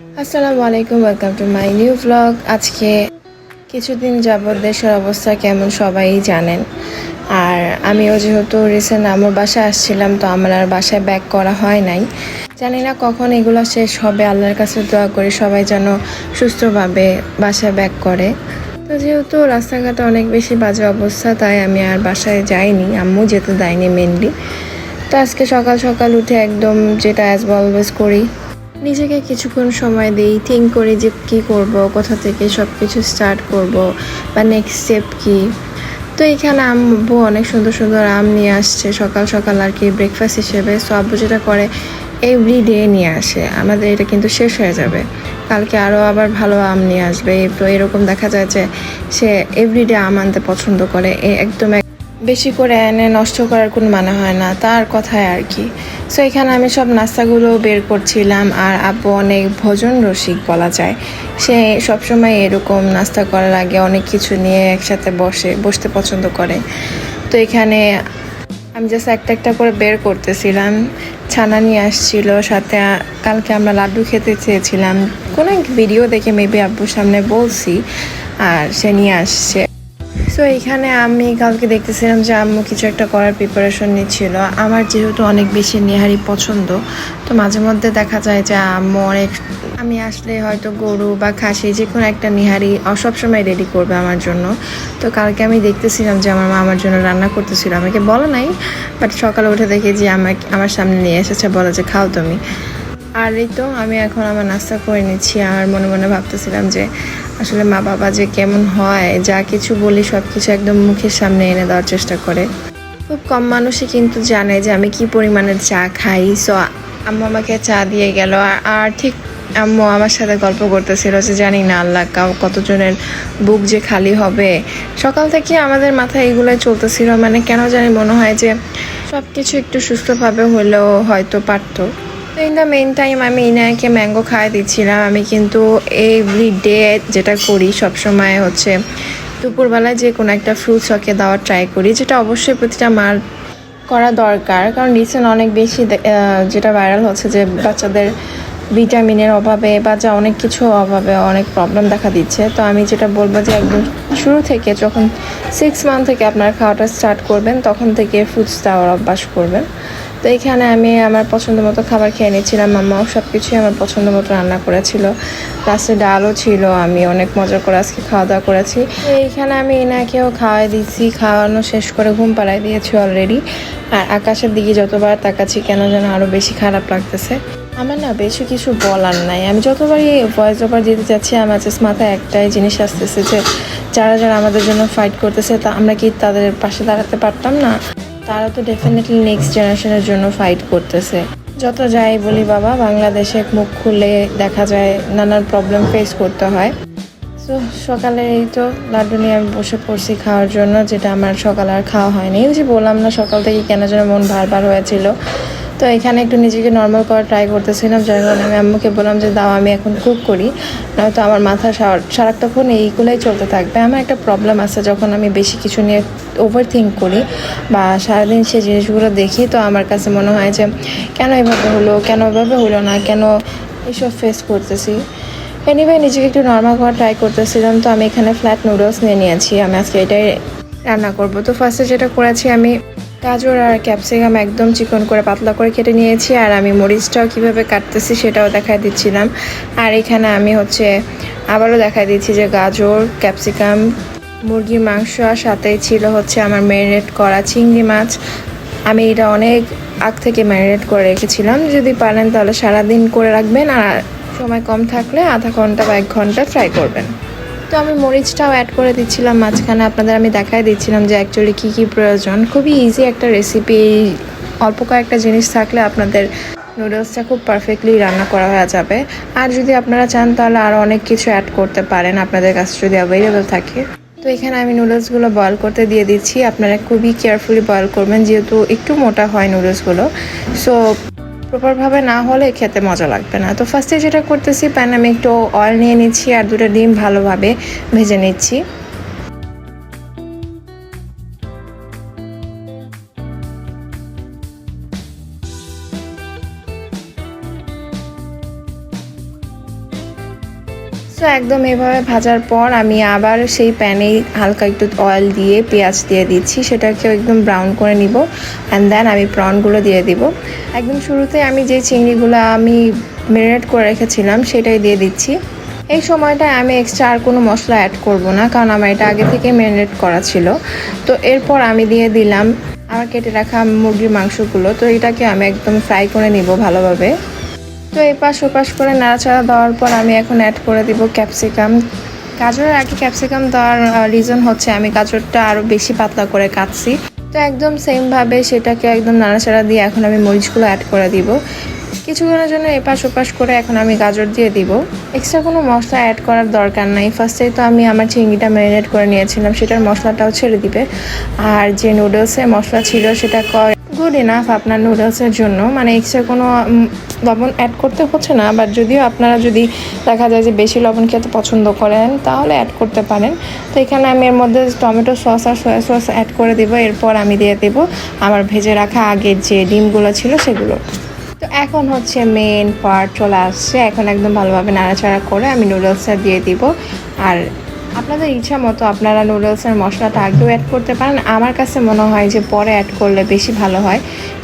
আসসালামু আলাইকুম welcome to my new blog আজকে কিছুদিন যাবৎ দেশের অবস্থা কেমন সবাই জানেন। আর আমিও যেহেতু রিসেন্ট আমার বাসায় আসছিলাম, তো আমার আর বাসায় ব্যাক করা হয় নাই। জানি না কখন এগুলো শেষ হবে, আল্লাহর কাছে দোয়া করি সবাই যেন সুস্থভাবে বাসায় ব্যাক করে। তো যেহেতু রাস্তাঘাটে অনেক বেশি বাজে অবস্থা, তাই আমি আর বাসায় যাইনি, আম্মু যেতে দেয়নি মেনলি তো আজকে সকাল সকাল উঠে একদম যেটা অ্যাজ অলওয়েজ করি নিজেকে কিছুক্ষণ সময় দিই থিঙ্ক করি যে কী করব, কোথা থেকে সব কিছু স্টার্ট করব, বা নেক্সট স্টেপ কী। তো এখানে আম্মু অনেক সুন্দর সুন্দর আম নিয়ে আসছে, সকাল সকাল আর কি ব্রেকফাস্ট হিসেবে। সো আব্বু যেটা করে এভরি ডে নিয়ে আসে। আমাদের এটা কিন্তু শেষ হয়ে যাবে। কালকে আরও আবার ভালো আম নিয়ে আসবে। তো এরকম দেখা যায় যে সে এভরিডে আম আনতে পছন্দ করে। একদম এক- বেশি করে এনে নষ্ট করার কোনো মানে হয় না, তার কথায় আর কি। সো এখানে আমি সব নাস্তাগুলো বের করছিলাম আর আব্বু অনেক ভোজন রসিক বলা যায়। সে সবসময় এরকম নাস্তা করার আগে অনেক কিছু নিয়ে একসাথে বসে, বসতে পছন্দ করে। তো এখানে আমি জাস্ট একটা একটা করে বের করতেছিলাম, ছানা নিয়ে আসছিল, সাথে কালকে আমরা লাড্ডু খেতে চেয়েছিলাম। কোনো এক ভিডিও দেখে মেবি আব্বুর সামনে বলছি, আর সে নিয়ে আসছে। সো এখানে আমি কালকে দেখতেছিলাম যে আম্মু কিছু একটা করার প্রিপারেশন নিচ্ছিল। আমার যেহেতু অনেক বেশি নেহারি পছন্দ, তো মাঝে মধ্যে দেখা যায় যে আম্মু অনেক, আমি আসলে হয়তো গরু বা খাসি যে কোনো একটা নিহারি সবসময় রেডি করবে আমার জন্য। তো কালকে আমি দেখতেছিলাম যে আমার মা আমার জন্য রান্না করতেছিল। আমাকে বলা নাই বাট সকালে উঠে দেখি যে আমাকে আমার সামনে নিয়ে এসেছে, বলে যে খাও তুমি। আর এই তো, আমি এখন আমার নাস্তা করে নিচ্ছি। আমার মনে মনে ভাবতেছিলাম যে আসলে মা বাবা যে কেমন হয়, যা কিছু বলি সব কিছু একদম মুখের সামনে এনে দেওয়ার চেষ্টা করে। খুব কম মানুষই কিন্তু জানে যে আমি কি পরিমাণে চা খাই। সো আম্মু আমাকে চা দিয়ে গেল। আর- ঠিক আম্মু আমার সাথে গল্প করতেছিল যে জানি না আল্লাহ কাউ- কতজনের বুক যে খালি হবে। সকাল থেকে আমাদের মাথায় এগুলোই চলতেছিল। মানে কেন জানি মনে হয় যে সব কিছু একটু সুস্থভাবে হলেও হয়তো পারতো। তো ইন দ্য মেন টাইম আমি ইনাকে ম্যাঙ্গো খাওয়াই দিচ্ছিলাম। আমি কিন্তু এভরি ডে যেটা করি সব সময় হচ্ছে দুপুরবেলায় যে কোনো একটা ফ্রুটস ওকে দেওয়ার ট্রাই করি, যেটা অবশ্যই প্রতিটা মার করা দরকার। কারণ রিসেন্ট অনেক বেশি যেটা ভাইরাল হচ্ছে যে বাচ্চাদের ভিটামিনের অভাবে বা যা অনেক কিছু অভাবে অনেক প্রবলেম দেখা দিচ্ছে। তো আমি যেটা বলব যে একদম শুরু থেকে যখন সিক্স মান্থ থেকে আপনার খাওয়াটা স্টার্ট করবেন, তখন থেকে ফ্রুটস দেওয়ার অভ্যাস করবেন। তো এখানে আমি আমার পছন্দ মতো খাবার খেয়ে নিয়েছিলাম। মামাও সব কিছুই আমার পছন্দ মতো রান্না করেছিল। লাস্টে ডালও ছিল, আমি অনেক মজা করে আজকে খাওয়া দাওয়া করেছি এইখানে আমি এনাকেও খাওয়াই দিচ্ছি খাওয়ানো শেষ করে ঘুম পাড়াই দিয়েছি অলরেডি আর আকাশের দিকে যতবার তাকাচ্ছি, কেন যেন আরও বেশি খারাপ লাগতেছে। আমার না বেশি কিছু বলার নাই। আমি যতবারই ভয়েস ওভার দিতে যাচ্ছি, আমার জাস্ট মাথায় একটাই জিনিস আসতেছে যে, যারা যারা আমাদের জন্য ফাইট করতেছে, তা আমরা কি তাদের পাশে দাঁড়াতে পারতাম না? তারা তো ডেফিনেটলি নেক্সট জেনারেশনের জন্য ফাইট করতেছে। যত যাই বলি বাবা, বাংলাদেশে মুখ খুলে দেখা যায়, নানান প্রবলেম ফেস করতে হয়। তো সকালে এই তো লাড্ডু নিয়ে আমি বসে পড়ছি খাওয়ার জন্য, যেটা আমার সকাল আর খাওয়া হয়নি। যে বললাম না, সকাল থেকে কেন যেন মন ভারবার হয়েছিল। তো এখানে একটু নিজেকে নর্মাল করার ট্রাই করতেছিলাম, যার কারণে আমি আম্মুকে বললাম যে, দাও, আমি এখন কুক করি। নয়তো আমার মাথা সারা- সারাক্ষণ এইগুলোই চলতে থাকবে। আমার একটা প্রবলেম আছে, যখন আমি বেশি কিছু নিয়ে ওভার থিঙ্ক করি বা সারাদিন সেই জিনিসগুলো দেখি, তো আমার কাছে মনে হয় যে, কেন এভাবে হলো? কেন এভাবে হলো না? কেন এসব ফেস করতেছি? এনিওয়ে নিজেকে একটু নর্মাল করা ট্রাই করতেছিলাম, তো আমি এখানে ফ্ল্যাট নুডলস নিয়ে নিয়েছি। আমি আজকে এটাই রান্না করব। তো ফার্স্টে যেটা করেছি, আমি গাজর আর ক্যাপসিকাম একদম চিকন করে, পাতলা করে কেটে নিয়েছি, আর আমি মরিচটাও কীভাবে কাটতেছি সেটাও দেখাই দিচ্ছিলাম। আর এখানে আমি হচ্ছে আবারও দেখাই দিচ্ছি যে গাজর, ক্যাপসিকাম, মুরগির মাংস, আর সাথেই ছিল হচ্ছে আমার ম্যারিনেট করা চিংড়ি মাছ। আমি এটা অনেক আগ থেকে ম্যারিনেট করে রেখেছিলাম। যদি পারেন তাহলে সারাদিন করে রাখবেন, আর সময় কম থাকলে আধা ঘণ্টা বা এক ঘণ্টা ফ্রাই করবেন। তো আমি মরিচটাও অ্যাড করে দিচ্ছিলাম মাঝখানে। আপনাদের আমি দেখাই দিচ্ছিলাম যে অ্যাকচুয়ালি কী কী প্রয়োজন। খুবই ইজি একটা রেসিপি অল্প কয়েকটা জিনিস থাকলে আপনাদের নুডলসটা খুব পারফেক্টলি রান্না করা হয়ে যাবে। আর যদি আপনারা চান তাহলে আরও অনেক কিছু অ্যাড করতে পারেন আপনাদের কাছে যদি অ্যাভেলেবেল থাকে। তো এখানে আমি নুডলসগুলো বয়েল করতে দিয়ে দিচ্ছি। আপনারা খুবই কেয়ারফুলি বয়েল করবেন, যেহেতু একটু মোটা হয় নুডলসগুলো সো প্রপারভাবে না হলে খেতে মজা লাগবে না। তো ফার্স্টে যেটা করতেছি প্যান আমি একটু অয়েল নিয়ে নিচ্ছি আর দুটো ডিম ভালোভাবে ভেজে নিচ্ছি। তো একদম এভাবে ভাজার পর আমি আবার সেই প্যানেই হালকা একটু অয়েল দিয়ে পেঁয়াজ দিয়ে দিচ্ছি। সেটাকেও একদম ব্রাউন করে নিব অ্যান্ড দেন আমি প্রনগুলো দিয়ে দিব। একদম শুরুতে আমি যে চিংড়িগুলো আমি ম্যারিনেট করে রেখেছিলাম সেটাই দিয়ে দিচ্ছি। এই সময়টায় আমি এক্সট্রা আর কোনো মশলা অ্যাড করব না কারণ আমার এটা আগে থেকে ম্যারিনেট করা ছিল। তো এরপর আমি দিয়ে দিলাম আমার কেটে রাখা মুরগির মাংসগুলো। তো এটাকে আমি একদম ফ্রাই করে নিব ভালোভাবে। তো এই পাশ ওপাশ করে নাড়াচাড়া দেওয়ার পর আমি এখন অ্যাড করে দিব ক্যাপসিকাম গাজরের আগে ক্যাপসিকাম দেওয়ার রিজন হচ্ছে আমি গাজরটা আরও বেশি পাতলা করে কাটছি। তো একদম সেমভাবে সেটাকে একদম নাড়াচাড়া দিয়ে এখন আমি মরিচগুলো অ্যাড করে দিব। কিছুক্ষণের জন্য এপাশ ওপাশ করে এখন আমি গাজর দিয়ে দিব। এক্সট্রা কোনো মশলা অ্যাড করার দরকার নাই। ফার্স্টেই তো আমি আমার চিংড়িটা ম্যারিনেট করে নিয়েছিলাম, সেটার মশলাটাও ছেড়ে দিবে। আর যে নুডলসের মশলা ছিল সেটা গুড ইনাফ আপনার নুডলসের জন্য। মানে এক্সট্রা কোনো লবণ অ্যাড করতে হচ্ছে না বাট যদিও আপনারা যদি দেখা যায় যে বেশি লবণ খেতে পছন্দ করেন, তাহলে অ্যাড করতে পারেন। তো এখানে আমি এর মধ্যে টমেটো সস আর সয়া সস অ্যাড করে দেবো, এরপর আমি দিয়ে দেবো আমার ভেজে রাখা আগের যে ডিমগুলো ছিল সেগুলো। তো এখন হচ্ছে মেন পার্ট চলে আসছে। এখন একদম ভালোভাবে নাড়াচাড়া করে আমি নুডলসটা দিয়ে দিব। আর আপনাদের ইচ্ছা মতো আপনারা নুডলসের মশলাটা আগেও অ্যাড করতে পারেন। আমার কাছে মনে হয় যে পরে অ্যাড করলে বেশি ভালো হয়।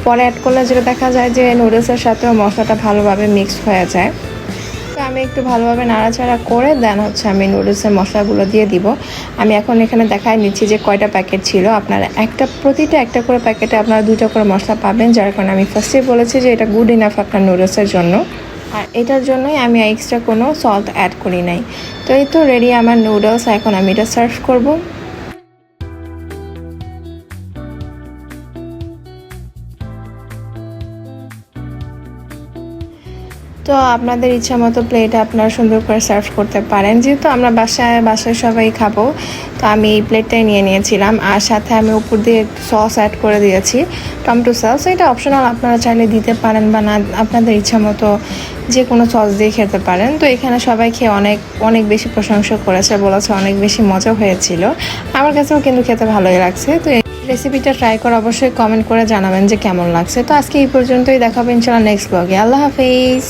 পরে অ্যাড করলে যেটা দেখা যায় যে নুডলসের সাথেও মশলাটা ভালোভাবে মিক্স হয়ে যায়। তো আমি একটু ভালোভাবে নাড়াচাড়া করে দেন হচ্ছে আমি নুডলসের মশলাগুলো দিয়ে দিব। আমি এখন এখানে দেখাই নিচ্ছি যে কয়টা প্যাকেট ছিল। আপনারা একটা, প্রতিটা একটা করে প্যাকেটে আপনারা দুটো করে মশলা পাবেন, যার কারণে আমি ফার্স্টেই বলেছি যে এটা গুড ইনাফ আপনার নুডলসের জন্য। আর এটার জন্যই আমি এক্সট্রা কোনো সল্ট অ্যাড করি নাই। তো এই তো রেডি আমার নুডলস এখন আমি এটা সার্ভ করব। তো আপনাদের ইচ্ছা মতো প্লেটে আপনারা সুন্দর করে সার্ভ করতে পারেন। যেহেতু আমরা বাসায় বাসায় সবাই খাব, তো আমি এই প্লেটটাই নিয়ে নিয়েছিলাম। আর সাথে আমি উপর দিয়ে সস অ্যাড করে দিয়েছি, টমেটো সস এটা অপশনাল আপনারা চাইলে দিতে পারেন বা না, আপনাদের ইচ্ছা মতো যে কোনো সস দিয়ে খেতে পারেন। তো এখানে সবাই খেয়ে অনেক অনেক বেশি প্রশংসা করেছে, বলেছে অনেক বেশি মজা হয়েছিল। আমার কাছেও কিন্তু খেতে ভালোই লাগছে। তো রেসিপিটা ট্রাই করে অবশ্যই কমেন্ট করে জানাবেন যে কেমন লাগছে। তো আজকে এই পর্যন্তই, দেখাবো ইনশাল্লাহ নেক্সট ব্লগে আল্লাহ হাফিজ।